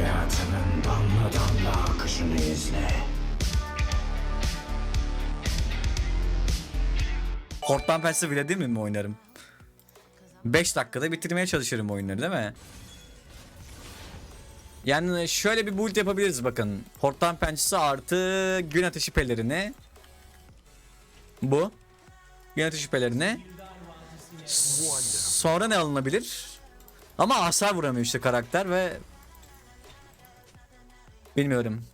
Hayatının damla damla akışını izle. Hortman Pens'i bile değil mi mi oynarım? 5 dakikada bitirmeye çalışırım oyunları değil mi? Yani şöyle bir build yapabiliriz bakın. Hortman pençesi artı gün ateşi pelerini. Bu. Gün ateşi pelerini. Sonra ne alınabilir? Ama hasar vuramıyor işte karakter ve bilmiyorum.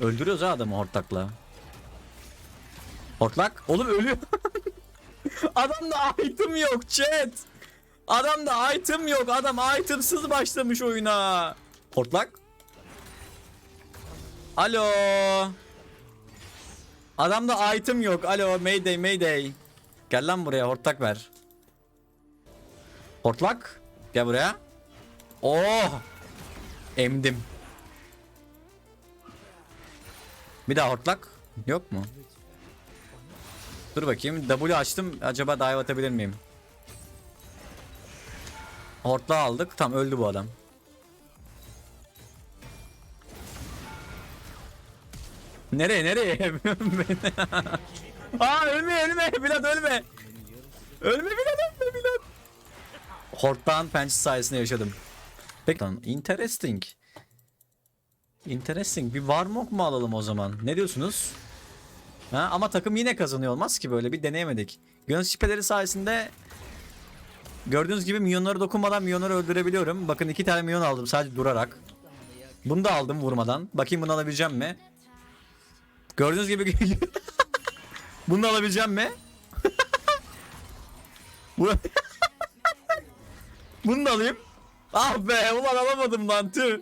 Öldürüyoruz ha adamı hortlakla. Hortlak? Oğlum ölüyor. Adamda item yok chat. Adamda item yok. Adam itemsız başlamış oyuna. Hortlak? Alo. Adamda item yok. Alo mayday mayday. Gel lan buraya hortlak ver. Hortlak? Gel buraya. Oh. Emdim. Bir daha hortlak. Yok mu? Dur bakayım. W açtım. Acaba dive atabilir miyim? Hortla aldık. Tam öldü bu adam. Nereye nereye? Aa ölme ölme Bilal ölme. Ölme Bilal ölme Bilal. Hortlan pençesi sayesinde yaşadım. Peki lan interesting. Interesting. Bir Warmok mu alalım o zaman? Ne diyorsunuz? Ha, ama takım yine kazanıyor olmaz ki böyle bir deneyemedik. Gönül şüpheleri sayesinde gördüğünüz gibi milyonlara dokunmadan milyonları öldürebiliyorum. Bakın iki tane milyon aldım sadece durarak. Bunu da aldım vurmadan. Bakayım bunu alabileceğim mi? Gördüğünüz gibi bunu alabileceğim mi? Bu- bunu da alayım. Ah be ulan alamadım lan tüh.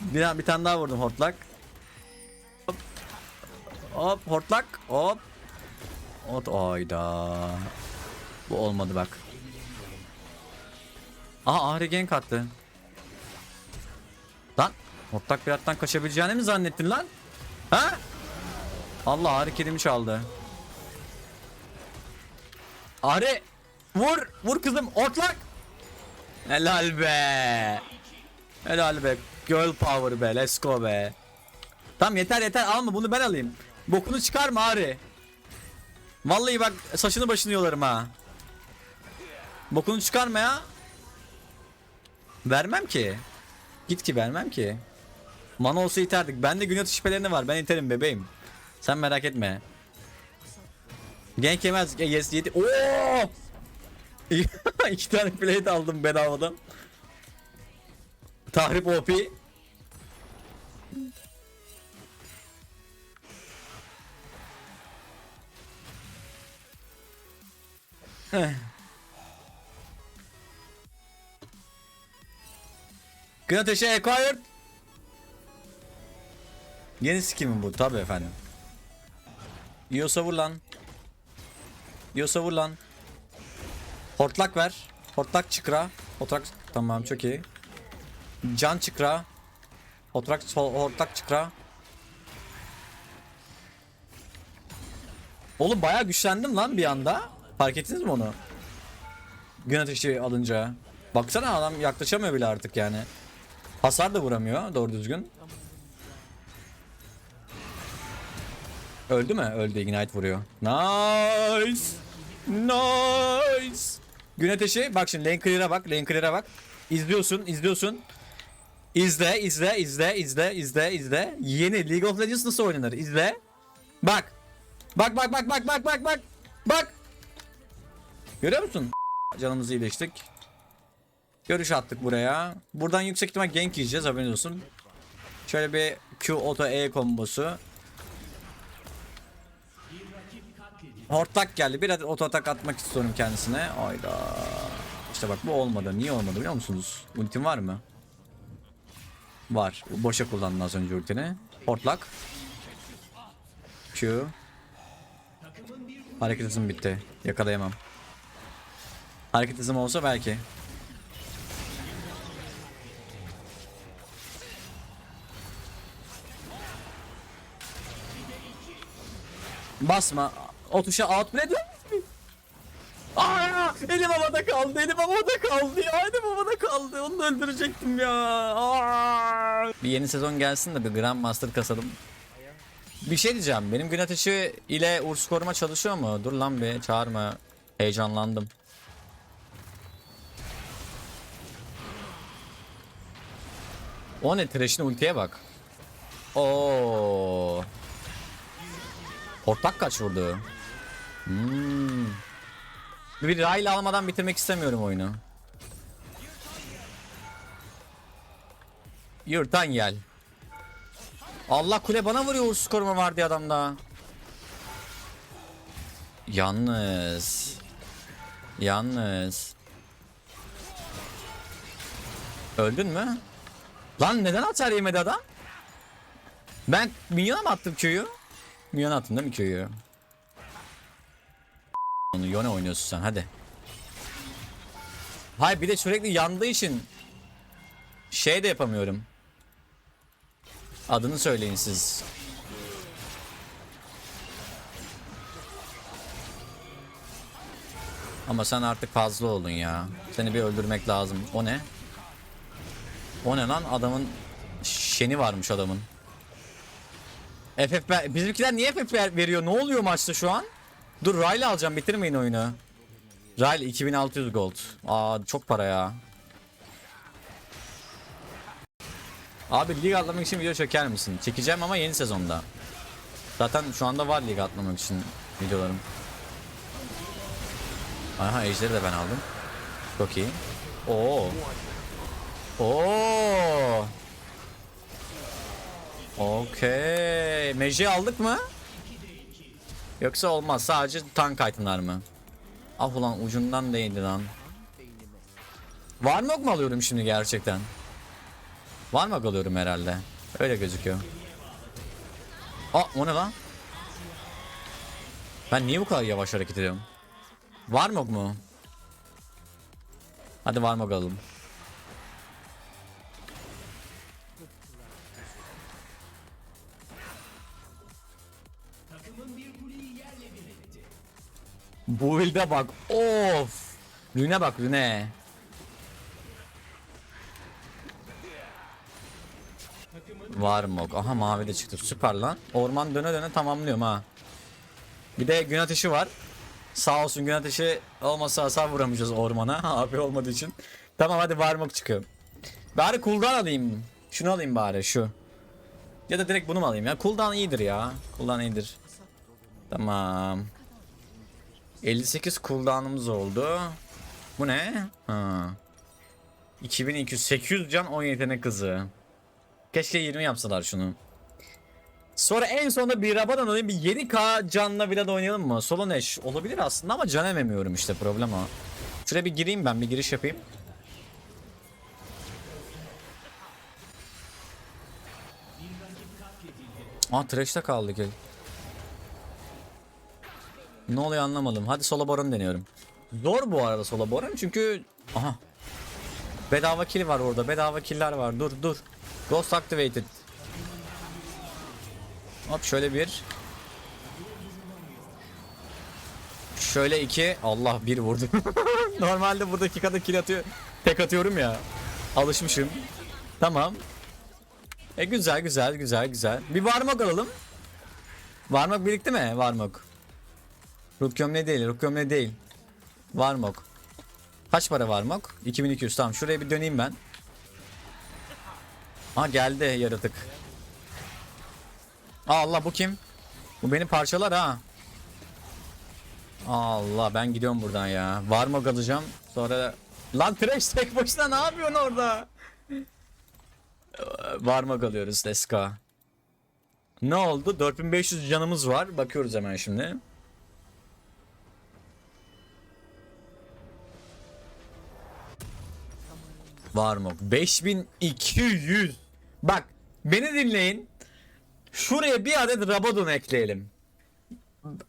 Bir, bir tane daha vurdum hortlak. Hop hortlak hop. Ot ayda. Bu olmadı bak. Aa Ahri gank attı. Lan hortlak bir attan kaçabileceğini mi zannettin lan? Ha? Allah Ahri kedimi çaldı. Ahri vur vur kızım hortlak. Helal be. Helal be. Girl power be. Let's go be. Tamam yeter yeter alma bunu ben alayım. Bokunu çıkarma Ari. Vallahi bak saçını başını yolarım ha. Bokunu çıkarma ya. Vermem ki. Git ki vermem ki. Mana olsa iterdik. Bende gün atış şüphelerini var. Ben iterim bebeğim. Sen merak etme. Genk yemez. Yes yedi. Oo! İki tane plate aldım bedavadan. Tahrip OP. Gün ateşi acquired. Yeni skin bu tabi efendim. Yiyorsa vur lan. Yiyorsa vur lan. Hortlak ver. Hortlak çıkra. Hortlak tamam çok iyi. Can çıkra. Hortlak hortlak çıkra. Oğlum bayağı güçlendim lan bir anda. Fark ettiniz mi onu? Gün ateşi alınca. Baksana adam yaklaşamıyor bile artık yani. Hasar da vuramıyor doğru düzgün. Öldü mü? Öldü. Ignite vuruyor. Nice. Nice. Gün. Bak şimdi lane clear'a bak. Lane clear'a bak. İzliyorsun. izliyorsun. İzle, izle, izle, izle, izle, izle. Yeni League of Legends nasıl oynanır? İzle. Bak. Bak bak bak bak bak bak bak. Bak. Görüyor musun? Canımızı iyileştik. Görüş attık buraya. Buradan yüksek ihtimal gank yiyeceğiz haberiniz olsun. Şöyle bir Q auto E kombosu. Hortlak geldi. Bir adet auto atak atmak istiyorum kendisine. Ayda. İşte bak bu olmadı. Niye olmadı biliyor musunuz? Ultim var mı? Var. Boşa kullandın az önce ultini. Hortlak. Q. Hareket hızım bitti. Yakalayamam. Hareket hızım olsa belki. Basma. O tuşa outplay dön. Aa! Elim havada kaldı. Elim havada kaldı ya. Elim havada kaldı. Onu da öldürecektim ya. Aa! Bir yeni sezon gelsin de bir Grandmaster kasalım. Bir şey diyeceğim. Benim gün ateşi ile Urs koruma çalışıyor mu? Dur lan bir çağırma. Heyecanlandım. O ne Thresh'in ultiye bak. Oo. Hortlak kaç vurdu? Hmm. Bir Ryle almadan bitirmek istemiyorum oyunu. Yırtan gel. Allah kule bana vuruyor uğursuz koruma var adamda. Yalnız. Yalnız. Öldün mü? Lan neden atar yemedi adam? Ben minyona mı attım köyü? Minyona attım değil mi köyü? Onu Yone oynuyorsun sen hadi. Hayır bir de sürekli yandığı için şey de yapamıyorum. Adını söyleyin siz. Ama sen artık fazla oldun ya. Seni bir öldürmek lazım. O ne? O ne lan? Adamın şeni varmış adamın. FF bizimkiler niye FF ver- veriyor? Ne oluyor maçta şu an? Dur Riley alacağım bitirmeyin oyunu. Riley 2600 gold. Aa çok para ya. Abi lig atlamak için video çeker misin? Çekeceğim ama yeni sezonda. Zaten şu anda var lig atlamak için videolarım. Aha ejderi de ben aldım. Çok iyi. Oo. Oo. Okey. Meji aldık mı? Yoksa olmaz. Sadece tank itemlar mı? Ah ulan ucundan değdi lan. Var mı mu alıyorum şimdi gerçekten? Var mı alıyorum herhalde? Öyle gözüküyor. Aa o ne lan? Ben niye bu kadar yavaş hareket ediyorum? Var mı mu? Hadi var mı alalım. Bu build'e bak. Of. Rüne bak rüne. Var mı? Aha mavi de çıktı. Süper lan. Orman döne döne tamamlıyorum ha. Bir de gün ateşi var. Sağ olsun gün ateşi olmasa hasar vuramayacağız ormana. Abi olmadığı için. Tamam hadi varmak çıkıyor. Bari cooldown alayım. Şunu alayım bari şu. Ya da direkt bunu mu alayım ya? Cooldown iyidir ya. Cooldown iyidir. Tamam. 58 cooldown'ımız oldu. Bu ne? Ha. 2200 800 can 10 yetenek hızı. Keşke 20 yapsalar şunu. Sonra en sonunda bir Rabadon alayım bir 7k canla bile de oynayalım mı? Solo Nash olabilir aslında ama can ememiyorum işte problem o. Şuraya bir gireyim ben bir giriş yapayım. Aa Thresh'te kaldı ki. Ne oluyor anlamadım. Hadi solo baron deniyorum. Zor bu arada solo baron çünkü... Aha. Bedava kill var orada. Bedava killer var. Dur dur. Ghost activated. Hop şöyle bir. Şöyle iki. Allah bir vurdu. Normalde burada iki kadar kill atıyor. Tek atıyorum ya. Alışmışım. Tamam. E güzel güzel güzel güzel. Bir varmak alalım. Varmak birikti mi? Varmak. Rut gömleği değil. Rut gömleği değil. Varmak. Kaç para varmak? 2200 tamam. Şuraya bir döneyim ben. Ha geldi yaratık. Aa, Allah bu kim? Bu beni parçalar ha. Allah ben gidiyorum buradan ya. Var mı alacağım? Sonra lan Trash tek başına ne yapıyorsun orada? Var mı alıyoruz go. Ne oldu? 4500 canımız var. Bakıyoruz hemen şimdi. Var mı? 5200. Bak beni dinleyin. Şuraya bir adet Rabadon ekleyelim.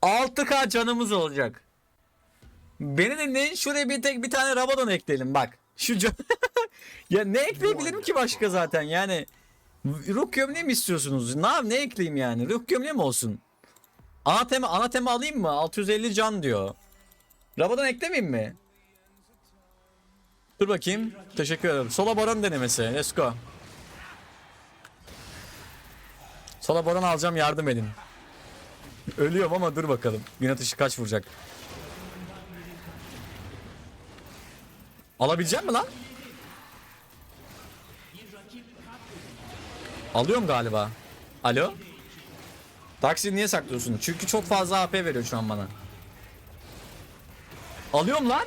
6k canımız olacak. Beni dinleyin şuraya bir tek bir tane Rabadon ekleyelim bak. Şu can... ya ne ekleyebilirim ki başka zaten yani. Ruh gömleği mi istiyorsunuz? Ne, ne ekleyeyim yani? Ruh gömleği mi olsun? Ana tema alayım mı? 650 can diyor. Rabadon eklemeyeyim mi? Dur bakayım. Teşekkür ederim. Sola baron denemesi. Let's go. Sola baron alacağım yardım edin. Ölüyorum ama dur bakalım. Gün atışı kaç vuracak? Alabilecek mi lan? Alıyorum galiba. Alo? Taksi niye saklıyorsun? Çünkü çok fazla AP veriyor şu an bana. Alıyorum lan.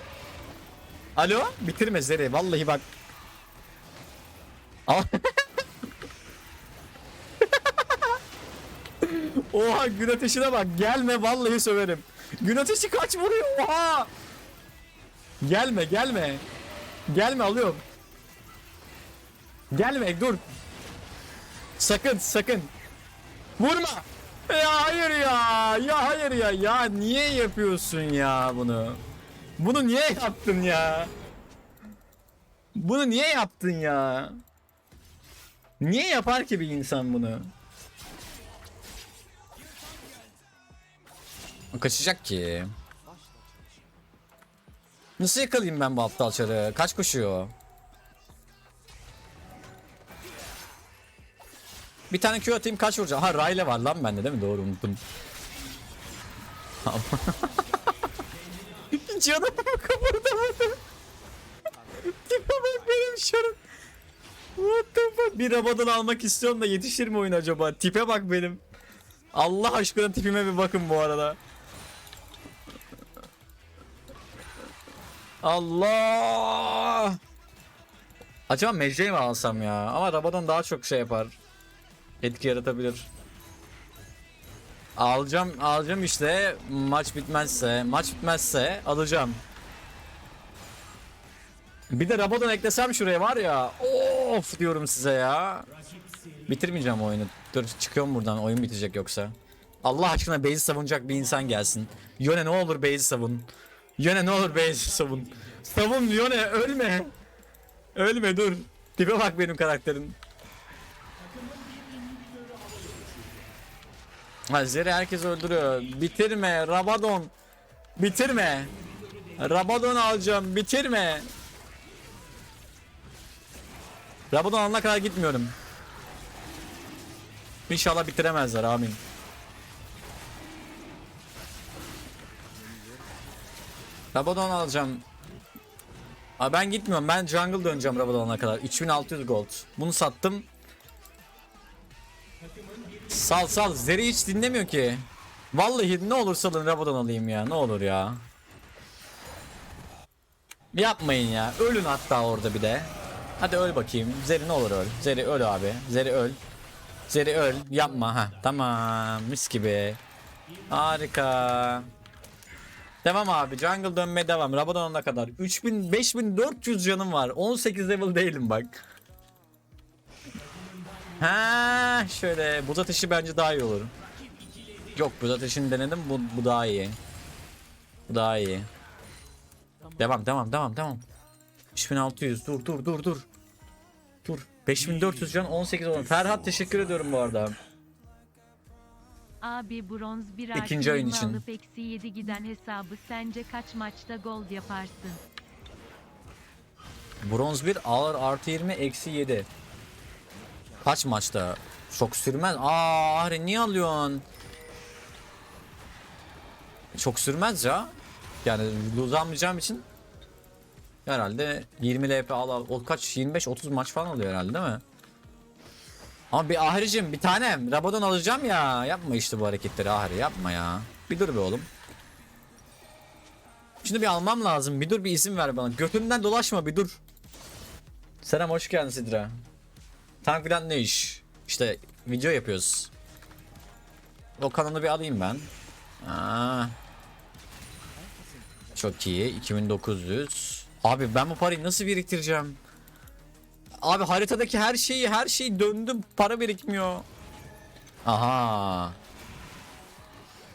Alo? Bitirme Zeri. Vallahi bak. Oha gün ateşine bak. Gelme vallahi söverim. Gün ateşi kaç vuruyor? Oha. Gelme gelme. Gelme alıyorum. Gelme dur. Sakın sakın. Vurma. Ya hayır ya. Ya hayır ya. Ya niye yapıyorsun ya bunu? Bunu niye yaptın ya? Bunu niye yaptın ya? Niye yapar ki bir insan bunu? Kaçacak ki. Nasıl yakalayayım ben bu aptal? Kaç koşuyor? Bir tane Q atayım kaç vuracağım? Ha Rayla var lan bende değil mi? Doğru unuttum. Tamam. Canım kıpırdamadı. Tipe bak benim şarım. What the fuck? Bir Rabadon almak istiyorum da yetişir mi oyun acaba? Tipe bak benim. Allah aşkına tipime bir bakın bu arada. Allah. Acaba Mecre'yi mi alsam ya? Ama Rabadon daha çok şey yapar. Etki yaratabilir. Alacağım, alacağım işte. Maç bitmezse, maç bitmezse alacağım. Bir de Rabadon eklesem şuraya var ya. Of diyorum size ya. Bitirmeyeceğim oyunu. Dur çıkıyorum buradan. Oyun bitecek yoksa. Allah aşkına base'i savunacak bir insan gelsin. Yone ne olur base'i savun. Yone ne olur base'i savun. Savun Yone ölme. Ölme dur. Tipe bak benim karakterin. Ha Zeri herkes öldürüyor. Bitirme Rabadon. Bitirme. Rabadon alacağım. Bitirme. Rabadon alana kadar gitmiyorum. İnşallah bitiremezler amin. Rabadon alacağım. Aa, ben gitmiyorum. Ben jungle döneceğim Rabadon'a kadar. 3600 gold. Bunu sattım. Sal sal. Zeri hiç dinlemiyor ki. Vallahi ne olur salın Rabadon alayım ya. Ne olur ya. Yapmayın ya. Ölün hatta orada bir de. Hadi öl bakayım. Zeri ne olur öl. Zeri öl abi. Zeri öl. Zeri öl. Yapma ha. Tamam. Mis gibi. Harika. Devam abi. Jungle dönmeye devam. Rabadon'a kadar. 3000 5400 canım var. 18 level değilim bak. Ha şöyle buz ateşi bence daha iyi olur. Yok buz ateşini denedim bu, bu daha iyi. Bu daha iyi. Devam devam devam devam. 3600 dur dur dur dur. Dur. 5400 can 18 olan. Ferhat teşekkür ediyorum bu arada. Abi bronz bir İkinci oyun için. alıp eksi 7 giden hesabı sence kaç maçta gol yaparsın? Bronz 1 ağır artı 20 eksi 7. Kaç maçta? Çok sürmez. Aa Ahri niye alıyorsun? Çok sürmez ya. Yani uzanmayacağım için herhalde 20 LP al. O kaç 25 30 maç falan alıyor herhalde değil mi? Ama bir Ahri'cim bir tanem Rabadon alacağım ya. Yapma işte bu hareketleri Ahri yapma ya. Bir dur be oğlum. Şimdi bir almam lazım. Bir dur bir izin ver bana. Götümden dolaşma bir dur. Selam hoş geldin Sidra. Tank filan ne iş? İşte video yapıyoruz. O kanalı bir alayım ben. Aa. Çok iyi. 2900. Abi ben bu parayı nasıl biriktireceğim? Abi haritadaki her şeyi her şeyi döndüm para birikmiyor. Aha.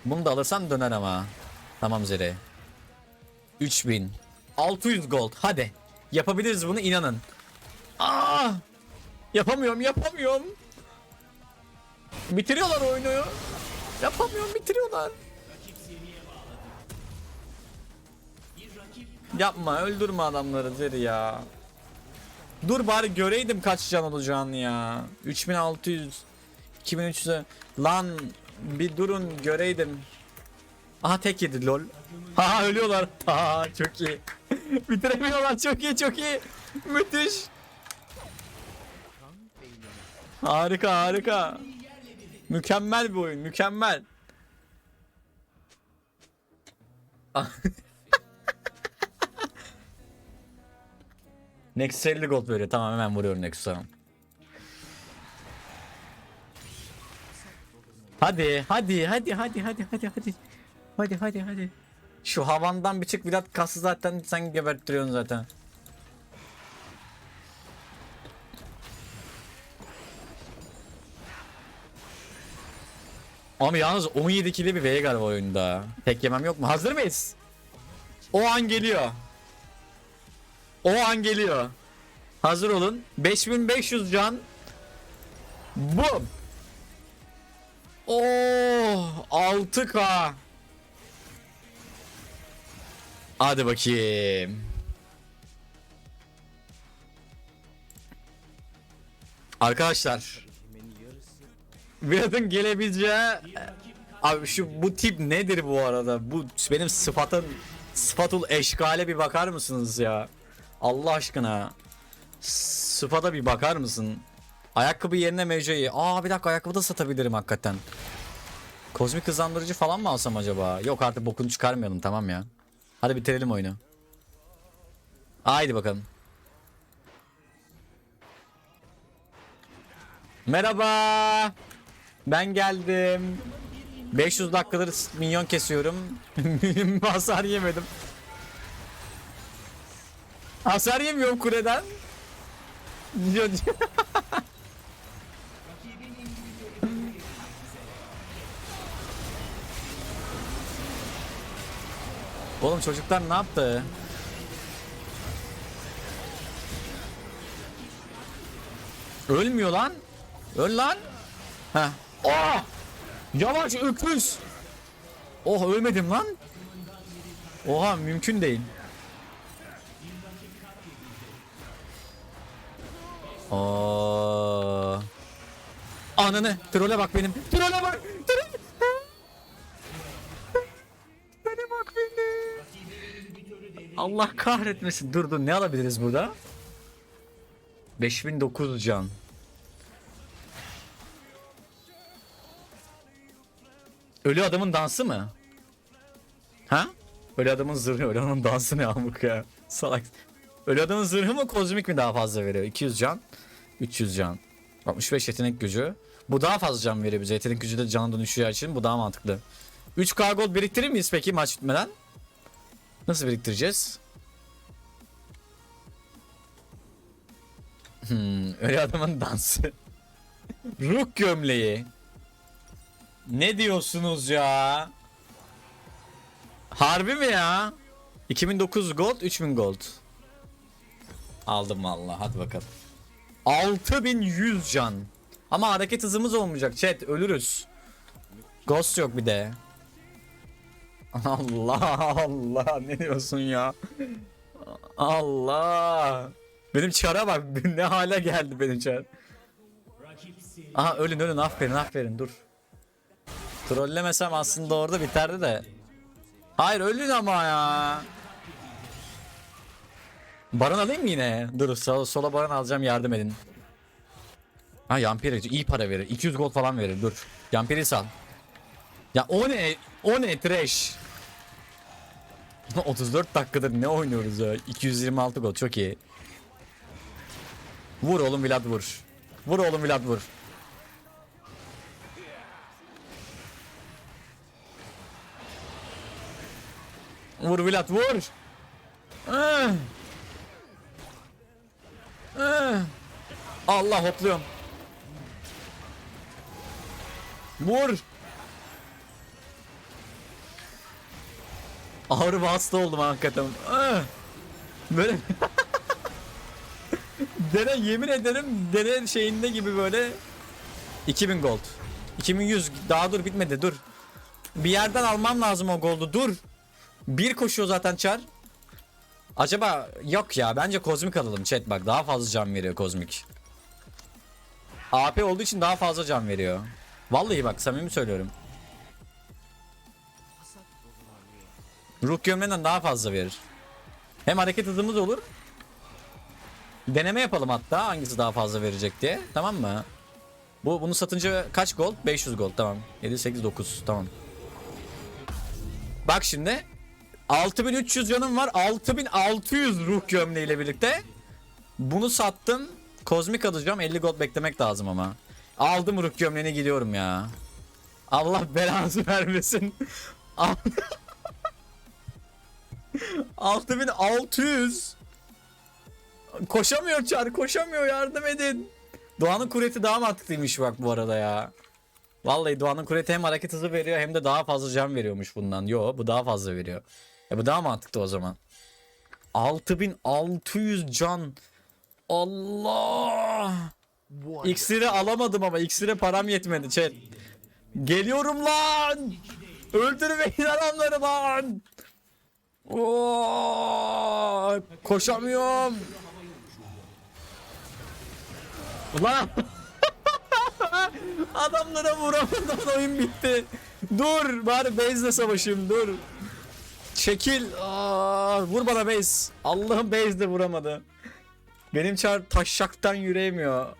Bunu da alırsan döner ama. Tamam Zeri. 3000. 600 gold. Hadi. Yapabiliriz bunu inanın. Aa! Yapamıyorum, yapamıyorum. Bitiriyorlar oyunu. Yapamıyorum, bitiriyorlar. Yapma öldürme adamları Zeri ya. Dur bari göreydim kaç can olacağını ya. 3600 2300'e lan bir durun göreydim. Aha tek yedi lol. Ha ölüyorlar. Ha çok iyi. Bitiremiyorlar çok iyi çok iyi. Müthiş. Harika harika. Mükemmel bir oyun mükemmel. Nexus 50 gold veriyor. Tamam hemen vuruyorum Nexus'a. Hadi hadi hadi hadi hadi hadi hadi. Hadi hadi hadi. Şu havandan bir çık Vlad kası zaten sen geberttiriyorsun zaten. Ama yalnız 17 kili bir Veigar var oyunda. Tek yemem yok mu? Hazır mıyız? O an geliyor. O an geliyor. Hazır olun. 5500 can. Bum. Oh 6k. Hadi bakayım. Arkadaşlar. Vlad'ın gelebileceği Abi şu bu tip nedir bu arada? Bu benim sıfatın sıfatul eşkale bir bakar mısınız ya? Allah aşkına. Sıfata bir bakar mısın? Ayakkabı yerine mevceyi. Aa bir dakika ayakkabı da satabilirim hakikaten. Kozmik hızlandırıcı falan mı alsam acaba? Yok artık bokunu çıkarmayalım tamam ya. Hadi bitirelim oyunu. Haydi bakalım. Merhaba. Ben geldim. 500 dakikadır minyon kesiyorum. Hasar yemedim. Hasar yemiyorum kuleden. Oğlum çocuklar ne yaptı? Ölmüyor lan. Öl lan. Heh. Oh! Yavaş öküz. Oh ölmedim lan. Oha mümkün değil. Aa. Ananı. Trole bak benim. Trole bak. Trole. Bana bak beni. Allah kahretmesin. Dur ne alabiliriz burada? 5900 can. Ölü adamın dansı mı? Ha? Ölü adamın zırhı, ölü adamın dansı ne amık ya. Salak. Ölü adamın zırhı mı kozmik mi daha fazla veriyor? 200 can, 300 can. 65 yetenek gücü. Bu daha fazla can veriyor bize. Yetenek gücü de cana dönüşüyor için bu daha mantıklı. 3K gold biriktirir miyiz peki maç bitmeden? Nasıl biriktireceğiz? Hmm, ölü adamın dansı. Ruh gömleği. Ne diyorsunuz ya? Harbi mi ya? 2009 gold, 3000 gold. Aldım valla hadi bakalım. 6100 can. Ama hareket hızımız olmayacak chat ölürüz. Ghost yok bir de. Allah Allah ne diyorsun ya? Allah. Benim çara bak ne hale geldi benim çar. Aha ölün ölün aferin aferin dur. Trollemesem aslında orada biterdi de. Hayır ölün ama ya. Baron alayım mı yine? Dur sola, sola baron alacağım yardım edin. Ha Yampiri iyi para verir. 200 gold falan verir dur. Yampiri sal. Ya o ne? O ne trash? 34 dakikadır ne oynuyoruz ya? 226 gold çok iyi. Vur oğlum Vlad vur. Vur oğlum Vlad vur. Vur Vlad vur. Ah. Ah. Allah hopluyorum. Vur. Ağrı ve hasta oldum hakikaten. Ah. Böyle Dene yemin ederim dene şeyinde gibi böyle 2000 gold. 2100 daha dur bitmedi dur. Bir yerden almam lazım o goldu dur. Bir koşuyor zaten çar. Acaba yok ya bence kozmik alalım chat bak daha fazla can veriyor kozmik. AP olduğu için daha fazla can veriyor. Vallahi bak samimi söylüyorum. Ruh gömleğinden daha fazla verir. Hem hareket hızımız olur. Deneme yapalım hatta hangisi daha fazla verecek diye. Tamam mı? Bu bunu satınca kaç gold? 500 gold tamam. 7 8 9 tamam. Bak şimdi 6300 canım var. 6600 ruh gömleğiyle birlikte. Bunu sattım. Kozmik alacağım. 50 gold beklemek lazım ama. Aldım ruh gömleğine gidiyorum ya. Allah belanızı vermesin. Al- 6600. Koşamıyor çar, koşamıyor yardım edin. Doğan'ın kureti daha mantıklıymış bak bu arada ya. Vallahi Doğan'ın kureti hem hareket hızı veriyor hem de daha fazla can veriyormuş bundan. Yo bu daha fazla veriyor. E bu daha mantıklı o zaman. 6600 can. Allah. İksiri alamadım ama iksire param yetmedi chat. Geliyorum lan. Öldürmeyin adamları lan. Oo, koşamıyorum. Ulan. Adamlara vuramadan oyun bitti. Dur bari base'le savaşayım dur. Çekil. Aa, vur bana base. Allah'ım base de vuramadı. Benim çar taşşaktan yürüyemiyor.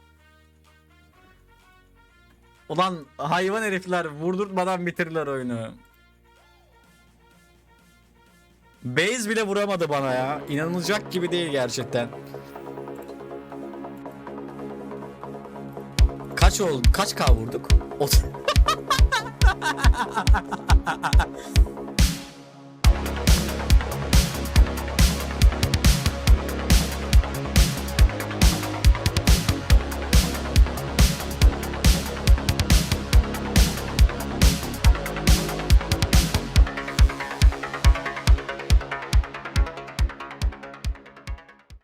Ulan hayvan herifler vurdurtmadan bitirirler oyunu. Base bile vuramadı bana ya. İnanılacak gibi değil gerçekten. Kaç oldu? Kaç K vurduk?